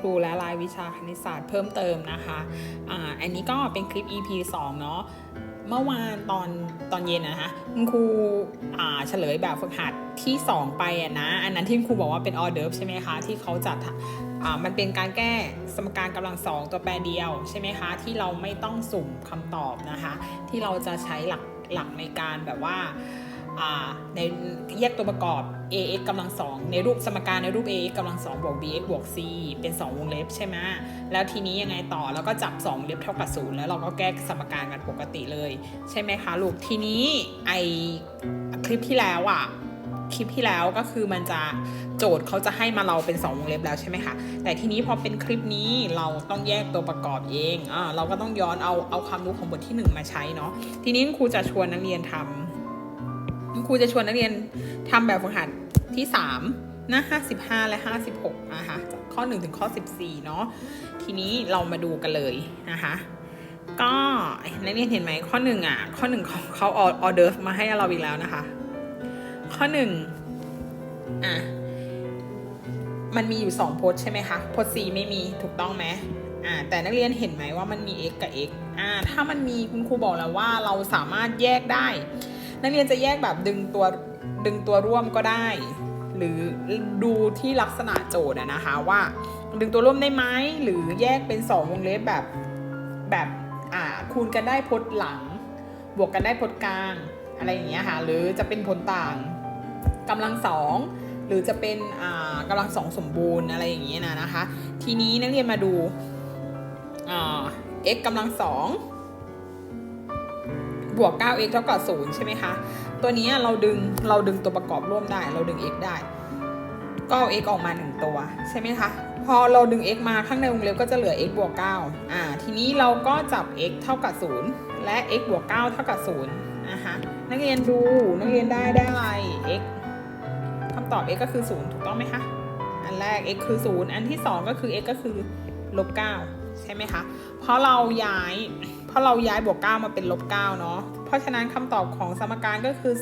ครูและรายวิชาคณิตศาสตร์เพิ่มเติมนะคะอ่าอันนี้ก็เป็นคลิป EP 2 เนาะเมื่อวานตอนตอนเย็นนะคะคุณครูอ่าเฉลยแบบฝึกหัดที่ 2 ไปอะนะ อันนั้นที่คุณครูบอกว่าเป็นออเดิร์ฟใช่ไหมคะ ที่เขาจัดอ่ามันเป็นการแก้สมการกำลังสองตัวแปรเดียวใช่ไหมคะ ที่เราไม่ต้องสุ่มคำตอบนะคะ ที่เราจะใช้หลักหลักในการแบบว่าในแยกตัวประกอบ ax กำลังสองในรูปสมการในรูป ax กำลังสองบวก bx บวก c เป็น 2 วงเล็บใช่ไหมแล้วทีนี้ยังไงต่อแล้วก็จับ 2 เล็บเท่ากับศูนย์แล้วเราก็แก้สมการกันปกติเลย ใช่ไหมคะลูกทีนี้ไอคลิปที่แล้วอะคลิปที่แล้วก็คือมันจะโจทย์เขาจะให้มาเราเป็น 2 วงเล็บแล้วใช่ไหมคะแต่ทีนี้พอเป็นคลิปนี้เราต้องแยกตัวประกอบเองอ่าเราก็ต้องย้อนเอาเอาความรู้ของบทที่ 1 มาใช้เนาะทีนี้ครูจะชวนนักเรียนทำคุณค รูจะชวนนักเรียนทำแบบฝึกหัดที่3หน้า55 และ 56 นะคะจากข้อ 1 ถึงข้อ 14 เนาะทีนี้เรามาดูกันเลยนะคะก็นักเรียนเห็นไหมข้อ1อะ ข้อ1เขาเขาออเดอร์มาให้เราอีกแล้วนะคะ ข้อ1อะมันมีอยู่2โพจน์ใช่ไหมคะโพจน์ C ไม่มีถูกต้องไหมอ่าแต่นักเรียนเห็นไหมว่ามันมี x กับ x อ่าถ้ามันมีคุณครูบอกแล้วว่าเราสามารถแยกได้ นักเรียนจะแยกแบบดึงตัวดึงตัวร่วมก็ได้ หรือดูที่ลักษณะโจทย์นะคะว่า ดึงตัวร่วมได้ไหมหรือแยกเป็นสองวงเล็บแบบแบบอ่าคูณกันได้พจน์หลัง บวกกันได้พจน์กลางอะไรอย่างเงี้ยค่ะหรือจะเป็นผลต่างกำลังสองหรือจะเป็นอ่ากำลังสองสมบูรณ์อะไรอย่างเงี้ยนะนะคะ ทีนี้นักเรียนมาดูอ่า x กำลังสอง บวก 9x เท่ากับ0ใช่ไหมคะ ตัวนี้เราดึงเราดึงตัวประกอบร่วมได้ เราดึง x ได้ ก็เอา x ออกมา 1 ตัวใช่ไหมคะ พอเราดึง x มาข้างในวงเล็บก็จะเหลือ x บวก 9 อ่า ทีนี้เราก็จับ x เท่ากับ 0 และ x บวก 9 เท่ากับ0นะคะ นักเรียนดู นักเรียนได้ได้อะไร x คำตอบ x ก็คือ 0 ถูกต้องไหมคะ อันแรก x คือ 0 อันที่ 2 ก็คือ x ก็คือลบ9ใช่ไหมคะ เพราะเราย้าย เพราะเราย้ายบวก 9 มาเป็นลบ9เนาะ เพราะฉะนั้นคำตอบของสมการก็คือ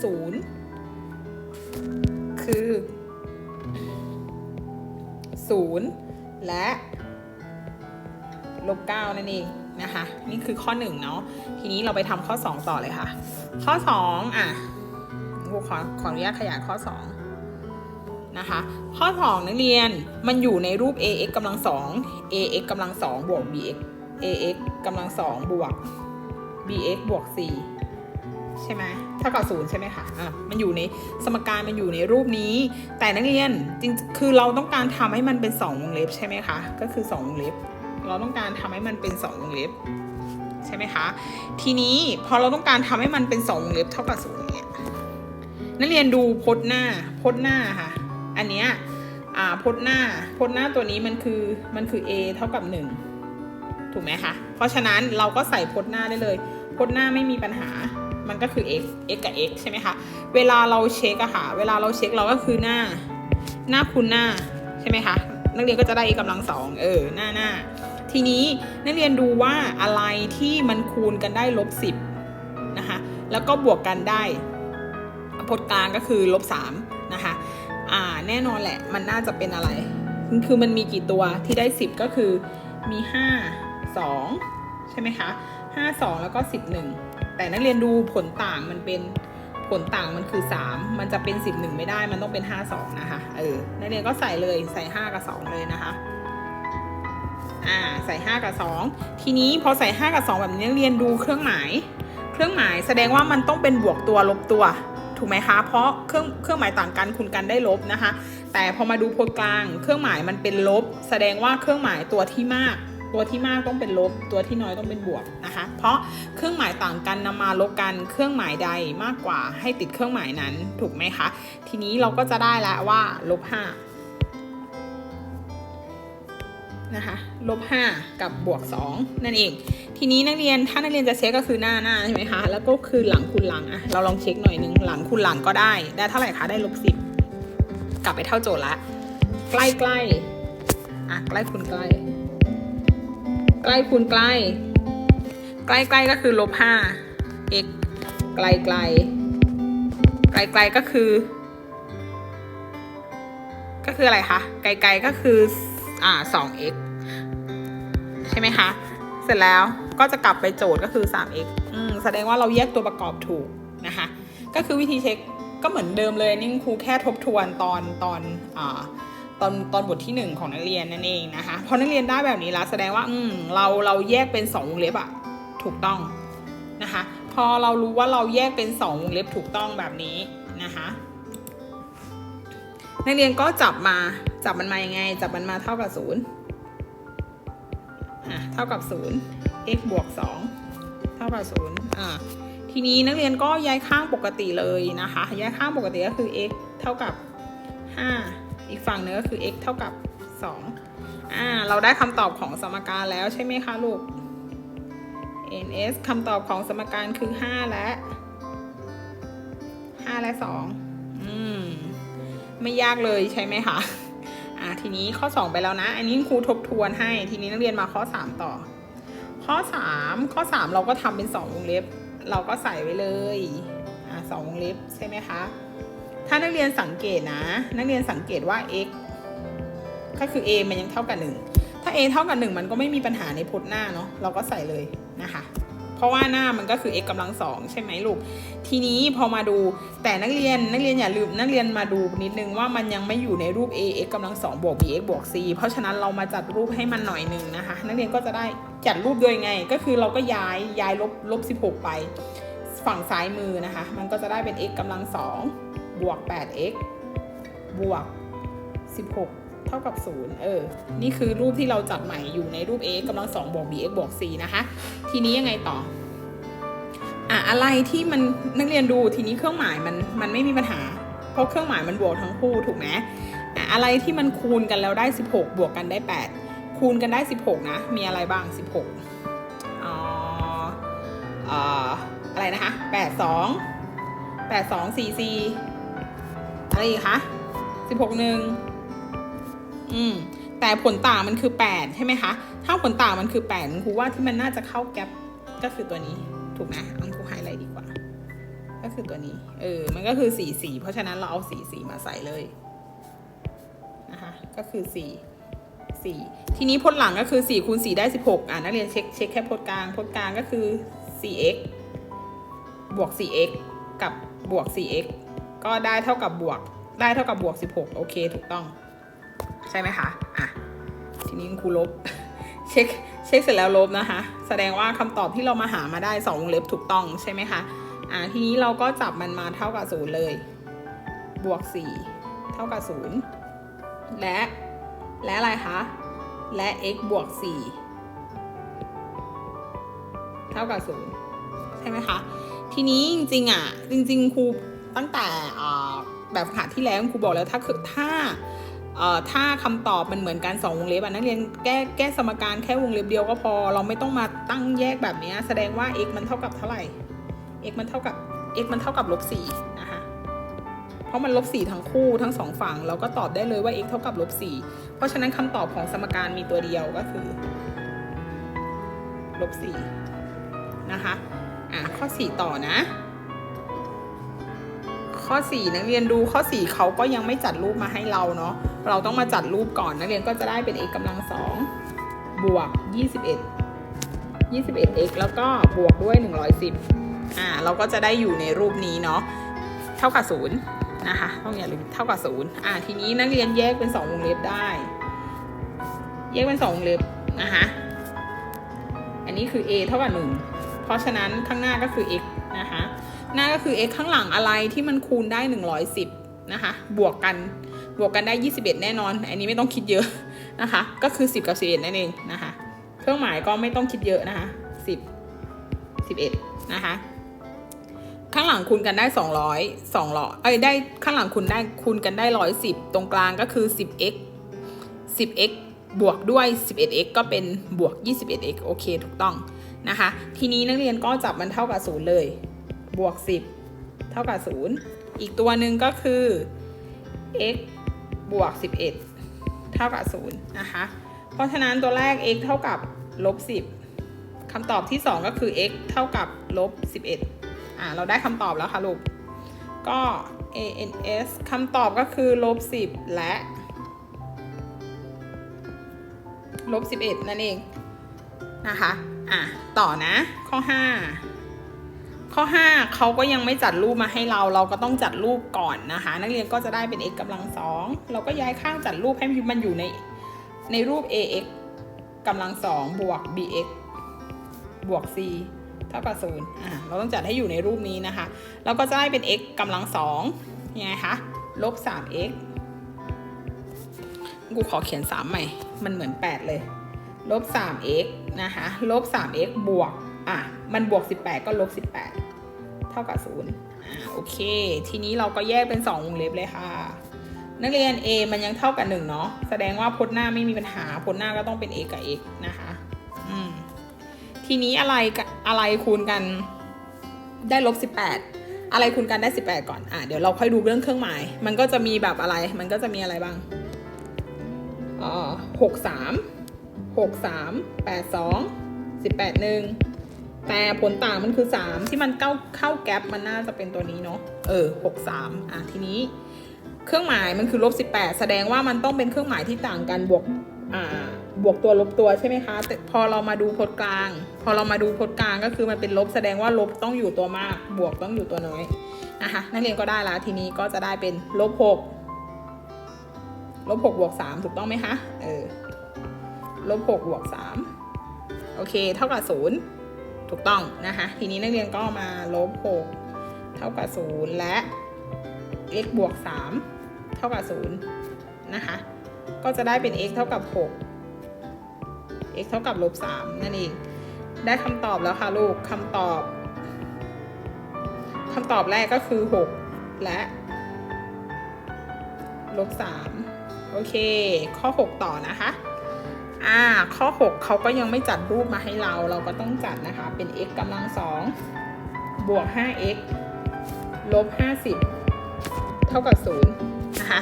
0 คือ 0 และลบ9นั่นเองนะคะ นี่คือข้อ 1 เนาะ ทีนี้เราไปทำข้อ 2 ต่อเลยค่ะ ข้อ 2 อะครูขอขออนุญาตขยายข้อ 2นะคะข้อ2นักเรียนมันอยู่ในรูป ax กำลังสอง ax กำลังสองบวก bx ax กำลังสองบวก bx บวก c ใช่ไหมเท่ากับศูนย์ใช่ไหมคะอะมันอยู่ในสมการมันอยู่ในรูปนี้ แต่นักเรียนจริงคือเราต้องการทำให้มันเป็น2วงเล็บใช่ไหมคะ ก็คือ2วงเล็บ เราต้องการทำให้มันเป็น2วงเล็บใช่ไหมคะ ทีนี้พอเราต้องการทำให้มันเป็น2วงเล็บเท่ากับศูนย์เนี่ยนักเรียนดูพจน์หน้าพจน์หน้าค่ะ อันเนี้ยอ่าพจน์หน้าพจน์หน้าตัวนี้มันคือมันคือ a เท่ากับ1 ถูกไหมคะ เพราะฉะนั้นเราก็ใส่พจน์หน้าได้เลย พจน์หน้าไม่มีปัญหา มันก็คือ x x กับ x ใช่ไหมคะ เวลาเราเช็คอะค่ะ เวลาเราเช็คเราก็คือหน้า หน้าคูณหน้าใช่ไหมคะ นักเรียนก็จะได้ x กำลังสองเออ หน้าหน้า ทีนี้นักเรียนดูว่าอะไรที่มันคูณกันได้ลบสิบนะคะ แล้วก็บวกกันได้ พจน์กลางก็คือลบสามนะคะ อ่า แน่นอนแหละ มันน่าจะเป็นอะไร คือมันมีกี่ตัวที่ได้สิบก็คือมีห้าสองใช่ไหมคะห้าสองแล้วก็สิบหนึ่งแต่นักเรียนดูผลต่างมันเป็นผลต่างมันคือ 3 มันจะเป็น 11 ไม่ได้มันต้องเป็น 5 2 นะคะเออนักเรียนก็ใส่เลยใส่ 5 กับ 2 เลยนะคะอ่าใส่ 5 กับ 2 ทีนี้พอใส่ 5 กับ 2 แบบนี้นักเรียนดูเครื่องหมาย เครื่องหมายแสดงว่ามันต้องเป็นบวกตัวลบตัวถูกไหมคะ เพราะเครื่องเครื่องหมายต่างกันคูณกันได้ลบนะคะ แต่พอมาดูโพจน์กลาง เครื่องหมายมันเป็นลบ แสดงว่าเครื่องหมายตัวที่มาก ตัวที่มากต้องเป็นลบ ตัวที่น้อยต้องเป็นบวกนะคะ เพราะเครื่องหมายต่างกันนำมาลบกันเครื่องหมายใดมากกว่าให้ติดเครื่องหมายนั้นถูกไหมคะ ทีนี้เราก็จะได้แล้วว่าลบห้านะคะลบห้ากับบวกสองนั่นเอง ทีนี้นักเรียนถ้านักเรียนจะเช็คก็คือหน้าหน้าใช่ไหมคะ แล้วก็คือหลังคูณหลังอะเราลองเช็คหน่อยนึงหลังคูณหลังก็ได้ ได้เท่าไหร่คะ ได้ลบสิบกลับไปเท่าโจทย์ละ ใกล้ใกล้อะใกล้คูณใกล้ กล้คูณใกล้ ใกล้ใกล้ก็คือลบห้า x ไกลไกล ไกลไกลก็คือ ก็คืออะไรคะไกลๆก็คืออ่า 2x ใช่ไหมคะ เสร็จแล้วก็จะกลับไปโจทย์ก็คือ 3x อืมแสดงว่าเราแยกตัวประกอบถูกนะคะ ก็คือวิธีเช็คก็เหมือนเดิมเลยนี่ครูแค่ทบทวนตอนตอนอ่า ตอนตอนบทที่ 1 ของนักเรียนนั่นเองนะคะพอนักเรียนได้แบบนี้แล้วแสดงว่าอืมเราเราแยกเป็น2วงเล็บอะถูกต้องนะคะพอเรารู้ว่าเราแยกเป็น2วงเล็บถูกต้องแบบนี้นะคะนักเรียนก็จับมาจับมันมายังไง จับมันมาเท่ากับ0อะเท่ากับ 0 x บวก 2 เท่ากับ0อ่าทีนี้นักเรียนก็ย้ายข้างปกติเลยนะคะย้ายข้างปกติก็คือ x เท่ากับ 5 อีกฝั่งหนึงก็คือ x เท่ากับ 2 อ่า เราได้คำตอบของสมการแล้วใช่ไหมคะลูก ns คำตอบของสมการคือ 5 และ 5 และ 2 อืม ไม่ยากเลยใช่ไหมคะ อ่า ทีนี้ข้อ 2 ไปแล้วนะ อันนี้ครูทบทวนให้ ทีนี้นักเรียนมาข้อ 3 ต่อ ข้อ 3 ข้อ 3 เราก็ทำเป็น 2 วงเล็บ เราก็ใส่ไว้เลย อ่าสองวงเล็บใช่ไหมคะ ถ้านักเรียนสังเกตนะ นักเรียนสังเกตว่า x ก็คือ a มันยังเท่ากับ 1 ถ้า a เท่ากับ 1 มันก็ไม่มีปัญหาในพจน์หน้าเนาะ เราก็ใส่เลยนะคะ เพราะว่าหน้ามันก็คือ x กำลังสองใช่ไหมลูก ทีนี้พอมาดู แต่นักเรียน นักเรียนอย่าลืม นักเรียนมาดูนิดนึงว่ามันยังไม่อยู่ในรูป a x กำลังสองบวก b x บวก c เพราะฉะนั้นเรามาจัดรูปให้มันหน่อยหนึ่งนะคะ นักเรียนก็จะได้จัดรูปโดยไง ก็คือเราก็ย้าย ย้ายลบลบ16 ไป ฝั่งซ้ายมือนะคะ มันก็จะได้เป็น x กำลังสอง บวก 8x บวก 16 เท่ากับ 0 เออ นี่คือรูปที่เราจัดใหม่อยู่ในรูป a กำลังสองบวก bx บวก c นะคะ ทีนี้ยังไงต่อ อะ อะไรที่มันนักเรียนดูทีนี้เครื่องหมายมันมันไม่มีปัญหา เพราะเครื่องหมายมันบวกทั้งคู่ถูกไหมอะ อะไรที่มันคูณกันแล้วได้ 16 บวกกันได้ 8 คูณกันได้ 16 นะ มีอะไรบ้าง 16อ๋ออ่ออะไรนะคะ 8 2 8 2 4 4 อะไรอีกคะ16 1อืมแต่ผลต่างมันคือ8ใช่ไหมคะ ถ้าผลต่างมันคือ8มันครูว่าที่มันน่าจะเข้าแก๊ปก็คือตัวนี้ถูกไหมอังครูไฮไลท์ดีกว่า ก็คือตัวนี้ เออ มันก็คือสี่สี่เพราะฉะนั้นเราเอาสี่สี่มาใส่เลยนะคะก็คือสี่สี่ทีนี้พจน์หลังก็คือสี่คูณสี่ได้สิบหกอ่านักเรียนเช็คเช็คแค่พจน์กลางพจน์กลางก็คือสี่ x บวกสี่ x กับบวกสี่ x ก็ได้เท่ากับบวก ได้เท่ากับบวกสิบหกโอเค ถูกต้อง ใช่ไหมคะ อะ ทีนี้ครูลบ เช็ค เช็คเสร็จแล้วลบนะคะ แสดงว่าคำตอบที่เรามาหามาได้สองวงเล็บถูกต้องใช่ไหมคะ อ่าทีนี้เราก็จับมันมาเท่ากับศูนย์เลย บวกสี่เท่ากับศูนย์และ และอะไรคะ และ x บวกสี่เท่ากับศูนย์ใช่ไหมคะ ทีนี้จริงๆอะ จริง ๆ ครู ตั้งแต่แบบฝึกหัดที่แล้วครูบอกแล้วถ้าคือถ้าถ้าคำตอบมันเหมือนกันสองวงเล็บนักเรียนแก้แก้สมการแค่วงเล็บเดียวก็พอ เราไม่ต้องมาตั้งแยกแบบนี้ แสดงว่า x มันเท่ากับเท่าไหร่ x มันเท่ากับ x มันเท่ากับลบสี่นะคะเพราะมันลบสี่ทั้งคู่ทั้งสองฝั่งเราก็ตอบได้เลยว่า x เท่ากับลบสี่เพราะฉะนั้นคำตอบของสมการมีตัวเดียวก็คือลบสี่นะคะอะข้อสี่ต่อนะ ข้อ 4 นักเรียนดูข้อ 4เขาก็ยังไม่จัดรูปมาให้เราเนาะเราต้องมาจัดรูปก่อนนักเรียนก็จะได้เป็น x กำลังสองบวก 21 21x แล้วก็บวกด้วย 110อ่าเราก็จะได้อยู่ในรูปนี้เนาะเท่ากับ0นะคะต้องอย่าลืมเท่ากับ0อ่าทีนี้นักเรียนแยกเป็น 2 วงเล็บได้ แยกเป็น 2 วงเล็บนะคะอันนี้คือ a เท่ากับ1เพราะฉะนั้นข้างหน้าก็คือ x นะคะ หน้าก็คือ x ข้างหลังอะไรที่มันคูณได้ 110 นะคะ บวกกัน บวกกันได้ 21 แน่นอน อันนี้ไม่ต้องคิดเยอะนะคะ ก็คือ 10 กับ 11 นั่นเองนะคะ เครื่องหมายก็ไม่ต้องคิดเยอะนะคะ 10 11 นะคะ ข้างหลังคูณกันได้ 200 200เอ้ย ได้ ข้างหลังคูณได้คูณกันได้ 110 ตรงกลางก็คือ 10x 10x บวกด้วย 11x ก็เป็นบวก 21x โอเค ถูกต้องนะคะ ทีนี้นักเรียนก็จับมันเท่ากับ 0 เลย บวก 10 เท่ากับ 0 อีกตัวหนึ่งก็คือ x บวก 11 เท่ากับ 0 นะคะ เพราะฉะนั้นตัวแรก x เท่ากับลบ 10คำตอบที่ 2 ก็คือ x เท่ากับลบ 11 อ่า เราได้คำตอบแล้วค่ะลูก ก็ ans คำตอบก็คือลบ 10 และลบสิบเอ็ดนั่นเอง นะคะ อะ ต่อนะ ข้อห้า ข้อ 5เขาก็ยังไม่จัดรูปมาให้เรา เราก็ต้องจัดรูปก่อนนะคะ นักเรียนก็จะได้เป็น x กำลังสองเราก็ย้ายข้างจัดรูปให้มันอยู่ในในรูป ax กำลังสองบวก bx บวก c เท่ากับศูนย์อ่าเราต้องจัดให้อยู่ในรูปนี้นะคะ เราก็จะได้เป็น x กำลังสองยังไงคะลบ 3x กูขอเขียน 3 ใหม่ มันเหมือน 8 เลย ลบ 3x นะคะ ลบ 3x บวก อะ มันบวก 18 ก็ลบ 18 เท่ากับ0อ่าโอเค ทีนี้เราก็แยกเป็น 2 วงเล็บเลยค่ะ นักเรียน a มันยังเท่ากับ1เนาะ แสดงว่าพจน์หน้าไม่มีปัญหา พจน์หน้าก็ต้องเป็น a กับ x นะคะ อืม ทีนี้อะไรอะไรคูณกันได้ลบ 18 อะไรคูณกันได้ 18 ก่อน อะ เดี๋ยวเราค่อยดูเรื่องเครื่องหมาย มันก็จะมีแบบอะไร มันก็จะมีอะไรบ้างอ๋อหกสามหกสามแปดสองสิบแปดหนึ่ง แต่ผลต่างมันคือสามที่มันเข้าเข้าแก๊ปมันน่าจะเป็นตัวนี้เนาะเออหกสามอะทีนี้เครื่องหมายมันคือลบสิบแปดแสดงว่ามันต้องเป็นเครื่องหมายที่ต่างกันบวกอ่าบวกตัวลบตัวใช่ไหมคะแต่พอเรามาดูพจน์กลาง พอเรามาดูพจน์กลางก็คือมันเป็นลบแสดงว่าลบต้องอยู่ตัวมาก บวกต้องอยู่ตัวน้อยนะคะนักเรียนก็ได้ละทีนี้ก็จะได้เป็นลบหกลบหกบวกสามถูกต้องไหมคะเออลบหกบวกสามโอเค เท่ากับศูนย์ ถูกต้องนะคะ ทีนี้นักเรียนก็มาลบหกเท่ากับศูนย์และ x บวกสามเท่ากับศูนย์นะคะ ก็จะได้เป็น x เท่ากับหก x เท่ากับลบสามนั่นเอง ได้คำตอบแล้วค่ะลูกคำตอบคำตอบแรกก็คือหกและลบสามโอเค ข้อ 6 ต่อนะคะ อ่าข้อ 6เขาก็ยังไม่จัดรูปมาให้เรา เราก็ต้องจัดนะคะ เป็น x กำลังสองบวก 5x ลบ 50 เท่ากับ 0 นะคะ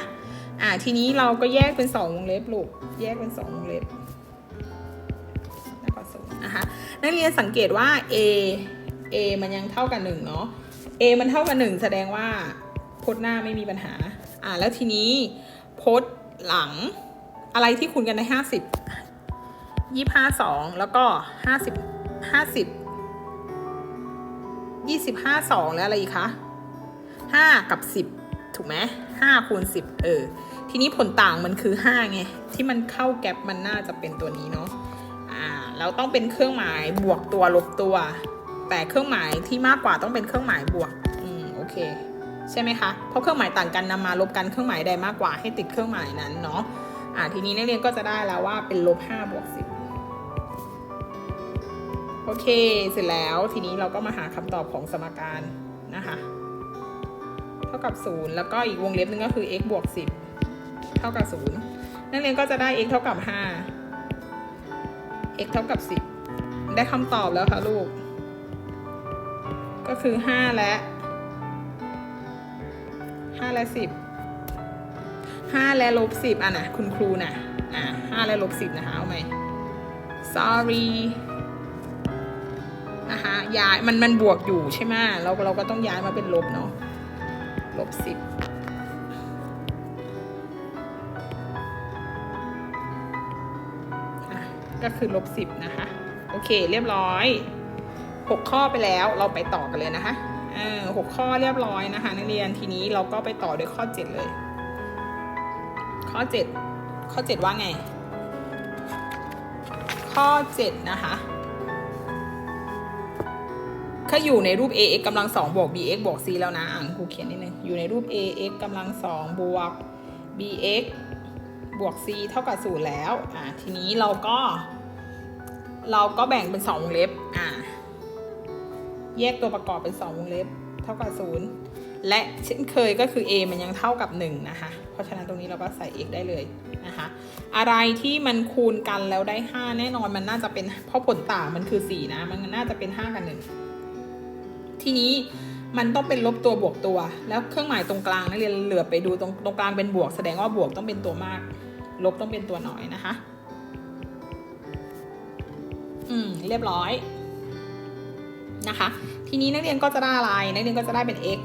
อ่า ทีนี้เราก็แยกเป็น 2 วงเล็บลูก แยกเป็น 2 วงเล็บแล้วก็0นะคะ นักเรียนสังเกตว่า a a มันยังเท่ากับ 1 เนาะ a มันเท่ากับ 1 แสดงว่าพจน์หน้าไม่มีปัญหา อ่า แล้วทีนี้พจน์หลังอะไรที่คูณกันได้ห้าสิบ ยี่ห้าสองแล้วก็ห้าสิบห้าสิบยี่สิบห้าสองแล้วอะไรอีกคะห้ากับสิบถูกไหมห้าคูณสิบเออ ทีนี้ผลต่างมันคือห้าไง ที่มันเข้าแก๊ปมันน่าจะเป็นตัวนี้เนาะอ่าแล้วต้องเป็นเครื่องหมายบวกตัวลบตัว แต่เครื่องหมายที่มากกว่าต้องเป็นเครื่องหมายบวก อืมโอเค ใช่ไหมคะ เพราะเครื่องหมายต่างกันนำมาลบกันเครื่องหมายใดมากกว่าให้ติดเครื่องหมายนั้นเนาะอ่าทีนี้นักเรียนก็จะได้แล้วว่าเป็นลบห้าบวกสิบ โอเค เสร็จแล้วทีนี้เราก็มาหาคำตอบของสมการนะคะ เท่ากับศูนย์แล้วก็อีกวงเล็บหนึงก็คือ x บวกสิบเท่ากับศูนย์นักเรียนก็จะได้ x เท่ากับห้า x เท่ากับสิบได้คำตอบแล้วค่ะลูก ก็คือห้าและห้าและสิบห้าและลบสิบอะนะคุณครูนะอะห้าและลบสิบนะคะเอาไหม sorry ย้ายมันมันบวกอยู่ใช่ไหมเราเราก็ต้องย้ายมาเป็นลบเนาะลบสิบก็คือลบสิบนะคะ โอเคเรียบร้อยหกข้อไปแล้วเราไปต่อกันเลยนะคะหกข้อเรียบร้อยนะคะ นักเรียนทีนี้เราก็ไปต่อด้วยข้อเจ็ดเลย ข้อเจ็ดข้อเจ็ดว่าไง ข้อเจ็ดนะคะาอยู่ในรูป ax กำลังสองบวก bx บวก c แล้วนะ อ่านครูเขียนนิดนึง อยู่ในรูป ax กำลังสองบวก bx บวก c เท่ากับศูนย์แล้ว อ่า ทีนี้เราก็ เราก็แบ่งเป็นสองวงเล็บ อ่า แยกตัวประกอบเป็นสองวงเล็บ เท่ากับศูนย์และเช่นเคยก็คือ a มันยังเท่ากับ 1 นะคะ เพราะฉะนั้นตรงนี้เราก็ใส่ x ได้เลยนะคะ อะไรที่มันคูณกันแล้วได้ 5 แน่นอนมันน่าจะเป็นเพราะผลต่างมันคือ 4 นะ มันน่าจะเป็น 5 กับ 1 ทีนี้มันต้องเป็นลบตัวบวกตัว แล้วเครื่องหมายตรงกลางนักเรียนเหลือไปดูตรงตรงกลางเป็นบวก แสดงว่าบวกต้องเป็นตัวมาก ลบต้องเป็นตัวน้อยนะคะ อืมเรียบร้อยนะคะ ทีนี้นักเรียนก็จะได้อะไร นักเรียนก็จะได้เป็น x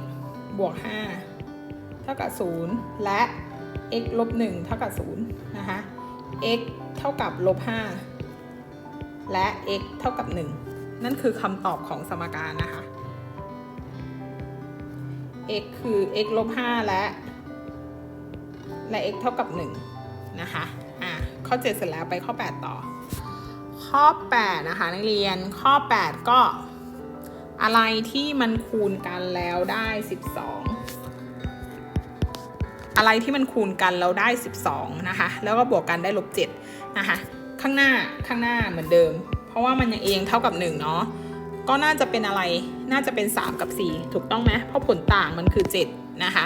บวก 5 เท่ากับ 0 และ x ลบ 1 เท่ากับ 0 นะคะ x เท่ากับลบ 5 และ x เท่ากับ 1 นั่นคือคำตอบของสมการนะคะ x คือ x ลบ5และ และ x เท่ากับ 1 นะคะ อะข้อ 7 เสร็จแล้วไปข้อ 8 ต่อ ข้อ 8 นะคะ นักเรียน ข้อ 8 ก็อะไรที่มันคูณกันแล้วได้ 12 อะไรที่มันคูณกันแล้วได้ 12 นะคะ แล้วก็บวกกันได้ลบ7นะคะ ข้างหน้า ข้างหน้าเหมือนเดิม เพราะว่ามันยังเองเท่ากับ 1 เนาะ ก็น่าจะเป็นอะไรน่าจะเป็น 3 กับ 4 ถูกต้องไหมเพราะผลต่างมันคือ 7 นะคะ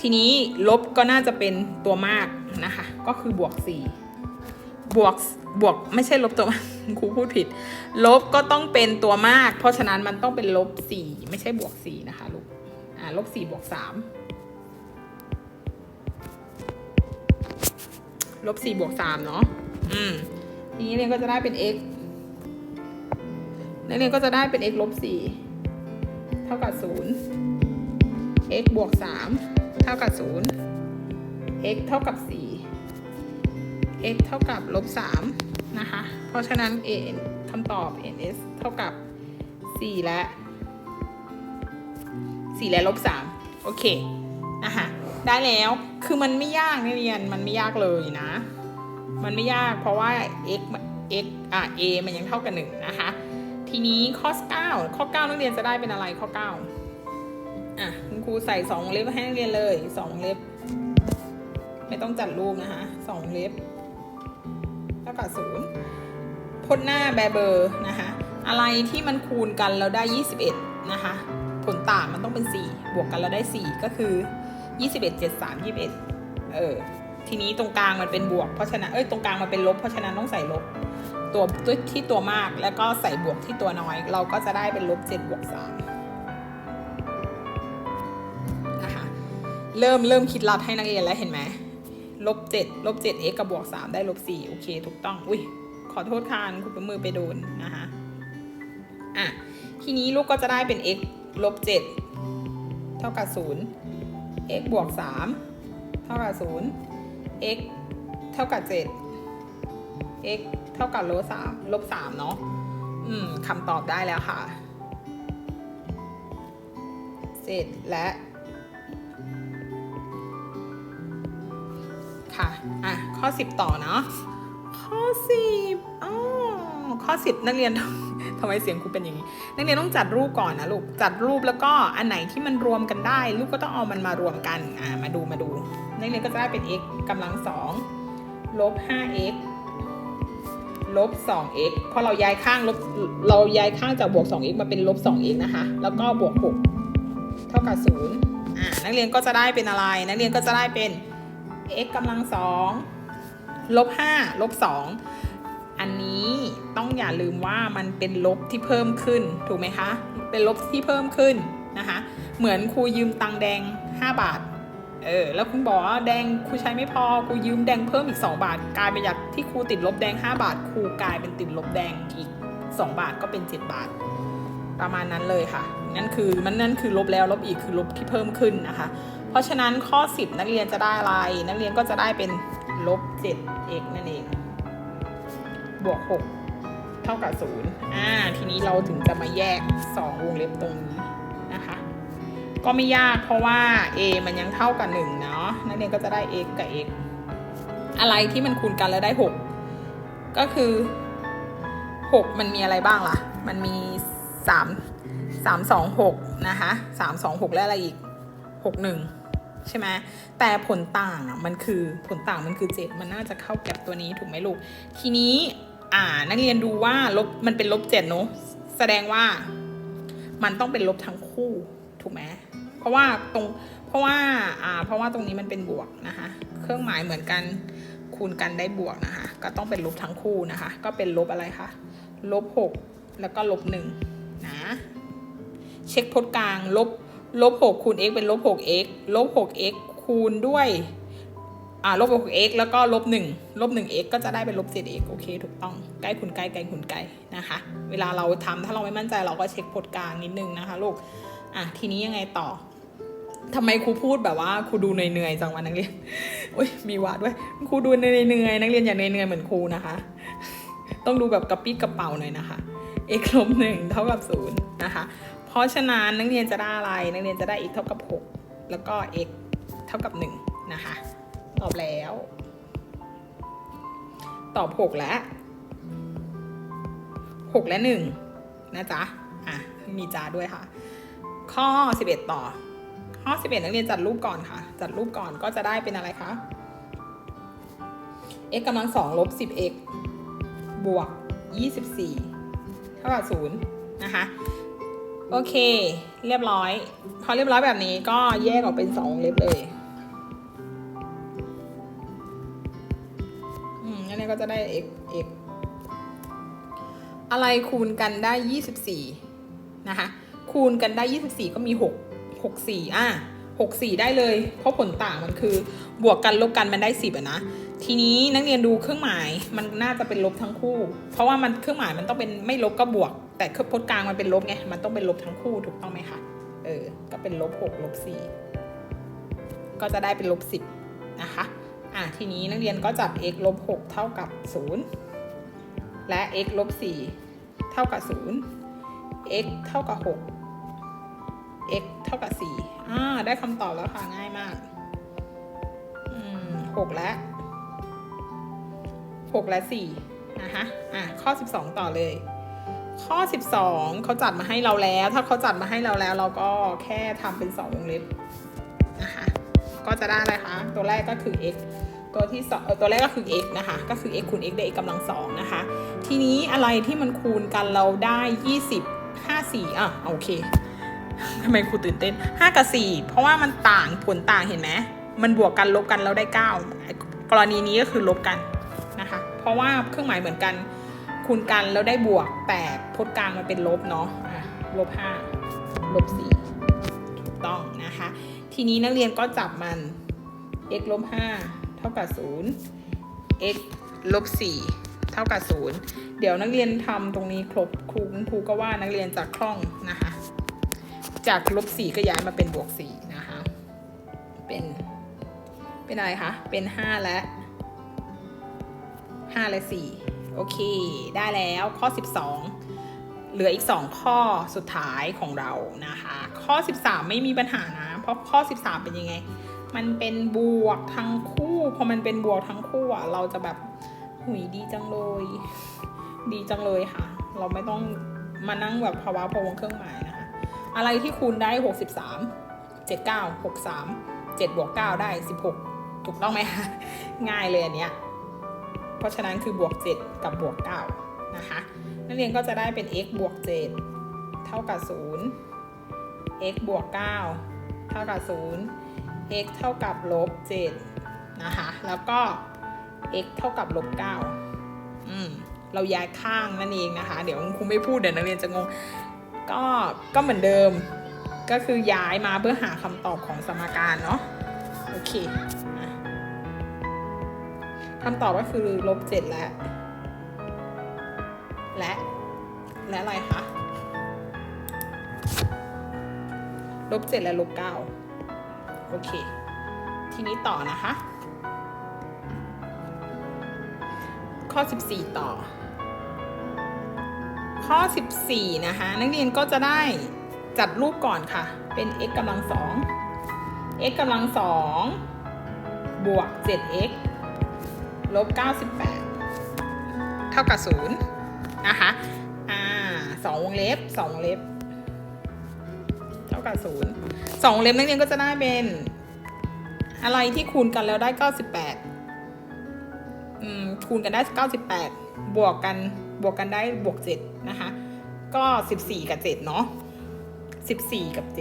ทีนี้ลบก็น่าจะเป็นตัวมากนะคะ ก็คือบวก 4 บวกบวกไม่ใช่ลบตัวครูพูดผิด ลบก็ต้องเป็นตัวมาก เพราะฉะนั้นมันต้องเป็นลบ 4 ไม่ใช่บวก 4 นะคะลูกอ่าลบ 4 บวก 3 ลบ 4 บวก 3 เนาะอืมทีนี้เรียนก็จะได้เป็น x นักเรียนก็จะได้เป็น x ลบ4เท่ากับ 0 x บวก 3 เท่ากับ 0 x เท่ากับ 4 x เท่ากับลบ3นะคะ เพราะฉะนั้น a n คำตอบ ns เท่ากับ 4 และ 4 และลบ3โอเคนะคะได้แล้วคือมันไม่ยากนักเรียนมันไม่ยากเลยนะ มันไม่ยากเพราะว่า x x อะ a มันยังเท่ากับ1นะคะ ทีนี้ข้อ 9 ข้อ 9 นักเรียนจะได้เป็นอะไรข้อ 9 อะคุณครูใส่สองเล็บให้นักเรียนเลยสองเล็บ ไม่ต้องจัดรูปนะคะสองเล็บเท่ากับศูนย์พจน์หน้าแบเบอร์นะคะ อะไรที่มันคูณกันแล้วได้ 21 นะคะ ผลต่างมันต้องเป็น 4 บวกกันแล้วได้ 4 ก็คือ 21 7 3 21 เออ ทีนี้ตรงกลางมันเป็นบวก เพราะฉะนั้น เอ้ย ตรงกลางมันเป็นลบ เพราะฉะนั้นต้องใส่ลบ ตัวตัวที่ตัวมากแล้วก็ใส่บวกที่ตัวน้อย เราก็จะได้เป็นลบ7บวก3นะคะเริ่มเริ่มคิดลัดให้นักเรียนแล้วเห็นไหมลบ7ลบ 7 x กับบวก 3 ได้ลบ4โอเค ถูกต้อง อุ้ยขอโทษค่ะคุณปมือไปโดนนะคะอะทีนี้ลูกก็จะได้เป็น x ลบ7เท่ากับ 0 x บวก 3 เท่ากับ 0 x เท่ากับ 7 x เท่ากับลบสามลบสามเนาะอืมคำตอบได้แล้วค่ะ เสร็จและค่ะ อะ ข้อ 10 ต่อเนาะ ข้อ 10อ๋อข้อ 10 นักเรียนทำไมเสียงครูเป็นอย่างนี้ นักเรียนต้องจัดรูปก่อนนะลูก จัดรูปแล้วก็อันไหนที่มันรวมกันได้ ลูกก็ต้องเอามันมารวมกัน อ่า มาดูมาดู นักเรียนก็จะได้เป็น x กำลังสองลบ 5x ลบ 2x พอเราย้ายข้างลบเราย้ายข้างจากบวก 2x มาเป็นลบ 2x นะคะ แล้วก็บวก 6 เท่ากับ 0 อ่า นักเรียนก็จะได้เป็นอะไร นักเรียนก็จะได้เป็น x กำลัง2ลบ5ลบ 2 อันนี้ต้องอย่าลืมว่ามันเป็นลบที่เพิ่มขึ้น ถูกไหมคะ เป็นลบที่เพิ่มขึ้นนะคะ เหมือนครูยืมตังแดง 5 บาท เออแล้วคุณบอกว่าแดงครูใช้ไม่พอครูยืมแดงเพิ่มอีก 2 บาท กลายเป็นจากที่ครูติดลบแดง 5 บาทครูกลายเป็นติดลบแดงอีก 2 บาทก็เป็น 7 บาท ประมาณนั้นเลยค่ะ นั่นคือมันนั่นคือลบแล้วลบอีกคือลบที่เพิ่มขึ้นนะคะ เพราะฉะนั้นข้อ 10 นักเรียนจะได้อะไร นักเรียนก็จะได้เป็นลบ 7x นั่นเอง บวก 6 เท่ากับ 0 อ่า ทีนี้เราถึงจะมาแยก 2 วงเล็บตรงนี้ ก็ไม่ยากเพราะว่า a มันยังเท่ากับ1เนาะนักเรียนก็จะได้ x กับ x อะไรที่มันคูณกันแล้วได้ 6 ก็คือ 6 มันมีอะไรบ้างล่ะ มันมี 3 3 2 6นะคะ3 2 6 และอะไรอีก 6 1 ใช่ไหมแต่ผลต่างอะมันคือผลต่างมันคือ 7 มันน่าจะเข้าแก็บตัวนี้ถูกไหมลูก ทีนี้อ่านักเรียนดูว่าลบมันเป็นลบ7เนอะแสดงว่ามันต้องเป็นลบทั้งคู่ถูกไหม ราะว่าตรงเพราะว่าอ่าเพราะว่าตรงนี้มันเป็นบวกนะคะเครื่องหมายเหมือนกันคูณกันได้บวกนะคะ ก็ต้องเป็นลบทั้งคู่นะคะ ก็เป็นลบอะไรคะลบหกแล้วก็ลบหนึ่งนะเช็คพจน์กลางลบลบหกคูณ x เป็นลบหก x ลบหก x คูณด้วยอ่าลบหก x แล้วก็ลบหนึ่งลบหนึ่ง x ก็จะได้เป็นลบเศษ x โอเคถูกต้องใกล้คูณใกล้ใกล้คูณใกล้นะคะ เวลาเราทำถ้าเราไม่มั่นใจเราก็เช็คพจน์กลางนิดนึงนะคะลูกอะทีนี้ยังไงต่อ ทำไมครูพูดแบบว่าครูดูเหนื่อยๆจังวะนักเรียนโอ้ยมีวาดด้วยครูดูเหนื่อยๆนักเรียนอย่าเหนื่อยๆเหมือนครูนะคะ ต้องดูแบบกระปี้กระเป๋าหน่อยนะคะ x ลบหนึ่งเท่ากับศูนย์นะคะ เพราะฉะนั้นนักเรียนจะได้อะไร นักเรียนจะได้ x เท่ากับหกแล้วก็ x เท่ากับหนึ่งนะคะ ตอบแล้ว ตอบหกแล้วหกและหนึ่งนะจ๊ะ อะ มีจ้าด้วยค่ะ ข้อ 11 ต่อ ข้อ 11 นักเรียนจัดรูปก่อนค่ะ จัดรูปก่อนก็จะได้เป็นอะไรคะ x กำลังสองลบ 10x บวก 24 เท่ากับ0นะคะ โอเค เรียบร้อย พอเรียบร้อยแบบนี้ก็แยกออกเป็นสองวงเล็บเลย อืมอันนี้ก็จะได้ x x อะไรคูณกันได้ 24 นะคะ คูณกันได้ 24 ก็มี 6 6 4 อะ 6 4 ได้เลย เพราะผลต่างมันคือบวกกันลบกันมันได้ 10อะนะ ทีนี้นักเรียนดูเครื่องหมายมันน่าจะเป็นลบทั้งคู่ เพราะว่ามันเครื่องหมายมันต้องเป็นไม่ลบก็บวก แต่พจน์กลางมันเป็นลบไง มันต้องเป็นลบทั้งคู่ถูกต้องไหมคะ เออ ก็เป็นลบ6ลบ4ก็จะได้เป็นลบ10นะคะ อะทีนี้นักเรียนก็จับ x ลบ6เท่ากับ 0 และ x ลบ4เท่ากับ 0 x เท่ากับ 6 x เท่ากับ4อ่าได้คำตอบแล้วค่ะ ง่ายมากอืม6และ6และ4นะคะอะข้อ12ต่อเลย ข้อ12เขาจัดมาให้เราแล้ว ถ้าเขาจัดมาให้เราแล้ว เราก็แค่ทำเป็น2วงเล็บนะคะก็จะได้อะไรคะ ตัวแรกก็คือ x ตัวที่สองตัวแรกก็คือ x นะคะ ก็คือ x คูณ x ได้ x กำลังสองนะคะ ทีนี้อะไรที่มันคูณกันเราได้ 20 54อะโอเค ทำไมครูตื่นเต้น 5 กับ 4 เพราะว่ามันต่างผลต่างเห็นไหมมันบวกกันลบกันแล้วได้ 9 กรณีนี้ก็คือลบกันนะคะ เพราะว่าเครื่องหมายเหมือนกัน คูณกันแล้วได้บวก แต่พจน์กลางมันเป็นลบเนาะะลบ5ลบ4ถูกต้องนะคะ ทีนี้นักเรียนก็จับมัน x ลบ5เท่ากับ0 x ลบ4เท่ากับ0เดี๋ยวนักเรียนทำตรงนี้ครบครูครูก็ว่านักเรียนจะคล่องนะคะ จากลบ4ก็ย้ายมาเป็นบวก4นะคะ เป็น เป็นอะไรคะ เป็น5และ5และ4โอเค ได้แล้วข้อ12เหลืออีก2ข้อสุดท้ายของเรานะคะ ข้อ13ไม่มีปัญหานะ เพราะข้อ13เป็นยังไง มันเป็นบวกทั้งคู่พอมันเป็นบวกทั้งคู่อะเราจะแบบหุยดีจังเลย ดีจังเลยค่ะ เราไม่ต้องมานั่งแบบภาวะพะวงเครื่องหมายนะ อะไรที่คูณได้ 63 79 63 7บวก9ได้ 16 ถูกต้องไหมคะง่ายเลยอันเนี้ยเพราะฉะนั้นคือบวก 7 กับบวก9นะคะนักเรียนก็จะได้เป็น x บวก 7 เท่ากับ 0 x บวก 9 เท่ากับ 0 x เท่ากับลบ7นะคะแล้วก็ x เท่ากับลบ9อืมเราย้ายข้างนั่นเองนะคะ เดี๋ยวครูไม่พูดเดี๋ยวนักเรียนจะงง ก็ก็เหมือนเดิมก็คือย้ายมาเพื่อหาคำตอบของสมการเนาะโอเคคำตอบก็คือลบ7และ และ และอะไรคะลบ7และลบ9โอเค ทีนี้ต่อนะคะ ข้อ 14 ต่อ ข้อ 14 นะคะ นักเรียนก็จะได้จัดรูปก่อนค่ะ เป็น x กำลังสอง x กำลังสองบวก 7x ลบ 98 เท่ากับ 0 นะคะ อ่าสองวงเล็บสองวงเล็บ เท่ากับ0สองวงเล็บนักเรียนก็จะได้เป็น อะไรที่คูณกันแล้วได้ 98 อืม คูณกันได้ 98 บวกกัน บวกกันได้บวก 7 นะคะ ก็ 14 กับ 7 เนาะ14 กับ 7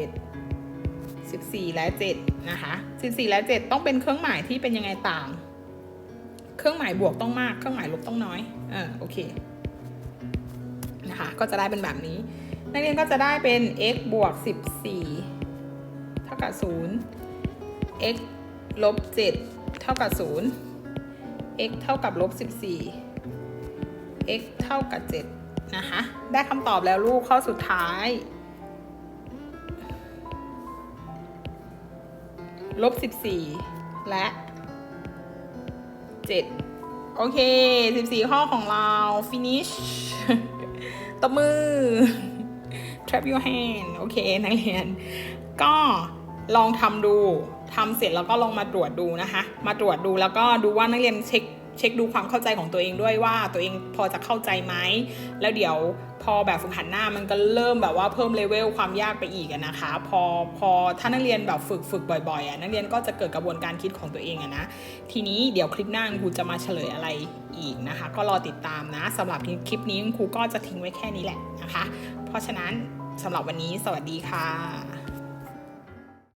14 และ 7 นะคะ 14 และ 7 ต้องเป็นเครื่องหมายที่เป็นยังไงต่าง เครื่องหมายบวกต้องมาก เครื่องหมายลบต้องน้อยเออโอเคนะคะก็จะได้เป็นแบบนี้ นักเรียนก็จะได้เป็น x บวก 14 เท่ากับ 0 x ลบ 7 เท่ากับ 0 x เท่ากับลบ 14 x เท่ากับ 7 นะคะ ได้คำตอบแล้วลูกข้อสุดท้าย ลบสิบสี่และเจ็ดโอเคสิบสี่ข้อของเรา finish ตบมือ trap your hand โอเค นักเรียน ก็ลองทำดูทำเสร็จแล้วก็ลองมาตรวจดูนะคะ มาตรวจดูแล้วก็ดูว่านักเรียนเช็ค เช็คดูความเข้าใจของตัวเองด้วยว่าตัวเองพอจะเข้าใจไหมแล้วเดี๋ยวพอแบบฝึกหัดหน้ามันก็เริ่มแบบว่าเพิ่มเลเวลความยากไปอีกนะคะ พอพอถ้านักเรียนแบบฝึกฝึกบ่อยๆอะนักเรียนก็จะเกิดกระบวนการคิดของตัวเองอะนะทีนี้เดี๋ยวคลิปหน้าครูจะมาเฉลยอะไรอีกนะคะ ก็รอติดตามนะสำหรับคลิปนี้คุณครูก็จะทิ้งไว้แค่นี้แหละนะคะ เพราะฉะนั้นสำหรับวันนี้สวัสดีค่ะ